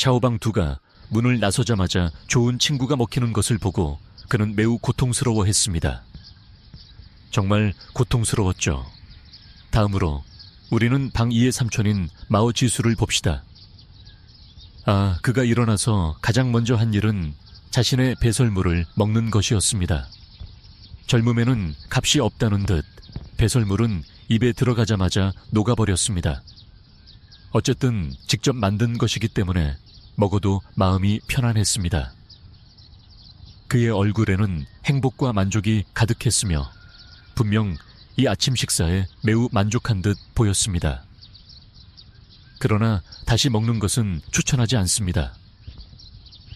샤오방 두가 문을 나서자마자 좋은 친구가 먹히는 것을 보고 그는 매우 고통스러워했습니다. 정말 고통스러웠죠. 다음으로 우리는 방 2의 삼촌인 마오 지수를 봅시다. 아, 그가 일어나서 가장 먼저 한 일은 자신의 배설물을 먹는 것이었습니다. 젊음에는 값이 없다는 듯 배설물은 입에 들어가자마자 녹아버렸습니다. 어쨌든 직접 만든 것이기 때문에 먹어도 마음이 편안했습니다. 그의 얼굴에는 행복과 만족이 가득했으며 분명 이 아침 식사에 매우 만족한 듯 보였습니다. 그러나 다시 먹는 것은 추천하지 않습니다.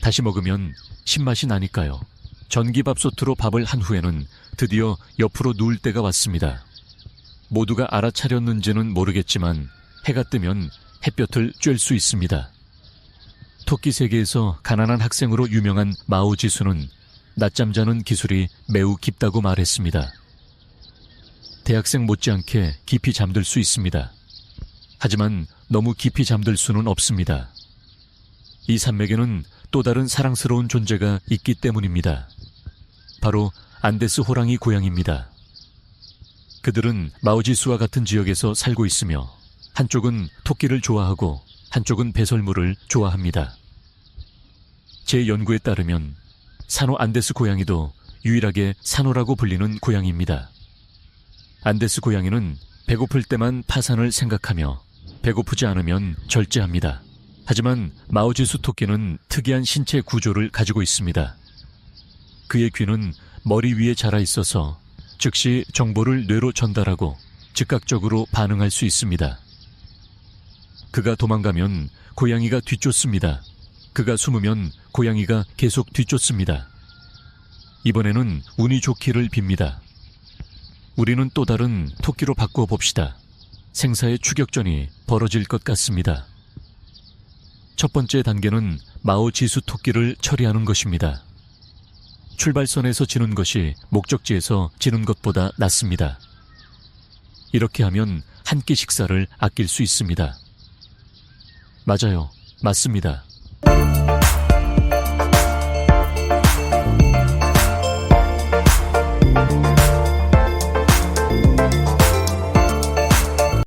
다시 먹으면 신맛이 나니까요. 전기밥솥으로 밥을 한 후에는 드디어 옆으로 누울 때가 왔습니다. 모두가 알아차렸는지는 모르겠지만 해가 뜨면 햇볕을 쬐을 수 있습니다. 토끼 세계에서 가난한 학생으로 유명한 마오 지수는 낮잠 자는 기술이 매우 깊다고 말했습니다. 대학생 못지않게 깊이 잠들 수 있습니다. 하지만 너무 깊이 잠들 수는 없습니다. 이 산맥에는 또 다른 사랑스러운 존재가 있기 때문입니다. 바로 안데스 호랑이 고양입니다. 그들은 마오지수와 같은 지역에서 살고 있으며 한쪽은 토끼를 좋아하고 한쪽은 배설물을 좋아합니다. 제 연구에 따르면 산호 안데스 고양이도 유일하게 산호라고 불리는 고양이입니다. 안데스 고양이는 배고플 때만 파산을 생각하며 배고프지 않으면 절제합니다. 하지만 마오지수 토끼는 특이한 신체 구조를 가지고 있습니다. 그의 귀는 머리 위에 자라 있어서 즉시 정보를 뇌로 전달하고 즉각적으로 반응할 수 있습니다. 그가 도망가면 고양이가 뒤쫓습니다. 그가 숨으면 고양이가 계속 뒤쫓습니다. 이번에는 운이 좋기를 빕니다. 우리는 또 다른 토끼로 바꾸어 봅시다. 생사의 추격전이 벌어질 것 같습니다. 첫 번째 단계는 마오 지수 토끼를 처리하는 것입니다. 출발선에서 지는 것이 목적지에서 지는 것보다 낫습니다. 이렇게 하면 한 끼 식사를 아낄 수 있습니다. 맞아요. 맞습니다. Bye.